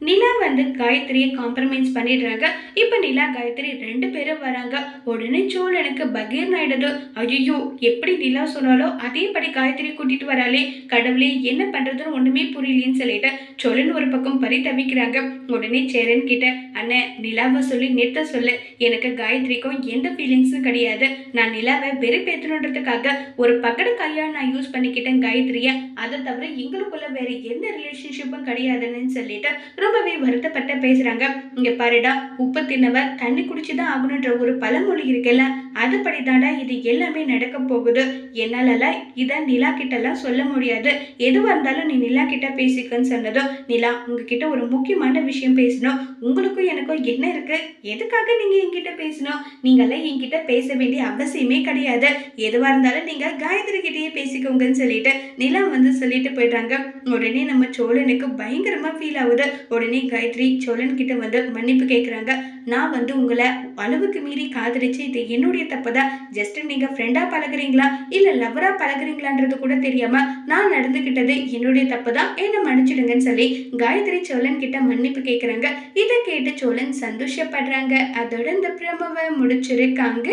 நிலா வந்து காயத்ரியை காம்ப்ரமைஸ் பண்ணிடுறாங்க. இப்போ நிலா காயத்ரி ரெண்டு பேரும் வராங்க. உடனே சோழனுக்கு பகீர் ஆயிடுது. ஐயோ எப்படி நிலா சொன்னாலோ அதேபடி காயத்ரி கூட்டிட்டு வராளே. கடவுளே என்ன பண்றதுன்னு ஒண்ணுமே புரியலன்னு சொல்லிட்டு சோழன் ஒரு பக்கம் பறி தவிக்கிறாங்க. உடனே சேரன் கிட்ட அண்ணன் நிலாவை சொல்லி நிறுத்த சொல்லு. எனக்கு காயத்ரிக்கும் எந்த ஃபீலிங்ஸும் கிடையாது. நான் நிலாவை வெறுப்பேற்றணுன்றதுக்காக ஒரு பக்கட கையால் நான் யூஸ் பண்ணிக்கிட்டேன் காயத்ரிய. அதை தவிர எங்களுக்குள்ள வேற எந்த ரிலேஷன்ஷிப்பும் கிடையாதுன்னு சொல்லிட்டு ரொம்பவே வருத்தப்பட்ட பேசுறாங்க. இங்க பாருடா உப்பு தின்னவ தண்ணி குடிச்சுதான் ஆகணுன்ற ஒரு பழமொழி இருக்குல்ல? அதுபடி தாண்டா இது எல்லாமே நடக்க போகுது. என்னாலலாம் இதை நிலா கிட்டலாம் சொல்ல முடியாது. எதுவாக இருந்தாலும் நீ நிலா கிட்ட பேசிக்கன்னு சொன்னதும் நிலா உங்ககிட்ட ஒரு முக்கியமான விஷயம் பேசணும். உங்களுக்கும் எனக்கும் என்ன இருக்கு? எதுக்காக நீங்க என்கிட்ட பேசணும்? நீங்களாம் என்கிட்ட பேச வேண்டிய அவசியமே கிடையாது. எதுவா இருந்தாலும் நீங்க காயத்ரி கிட்டேயே பேசிக்கோங்கன்னு சொல்லிட்டு நிலா வந்து சொல்லிட்டு போயிடுறாங்க. உடனே நம்ம சோழனுக்கு பயங்கரமா ஃபீல் ஆகுது. உடனே காயத்ரி சோழன் கிட்ட வந்து மன்னிப்பு கேட்குறாங்க நான் வந்து உங்களை அளவுக்கு மீறி காதலிச்சு இது என்னுடைய தப்பு தான் ஜஸ்ட் நீங்கள் ஃப்ரெண்டாக பழகுறீங்களா? இல்லை லவ்வராக பழகுறீங்களான்றது கூட தெரியாமல் நான் நடந்துக்கிட்டது என்னுடைய தப்பு தான் என்னை மன்னிச்சிடுங்கன்னு சொல்லி காயத்ரி சோழன் கிட்ட மன்னிப்பு கேட்குறாங்க இதை கேட்டு சோழன் சந்தோஷப்படுறாங்க. அதோட இந்த பிரமவை முடிச்சிருக்காங்க.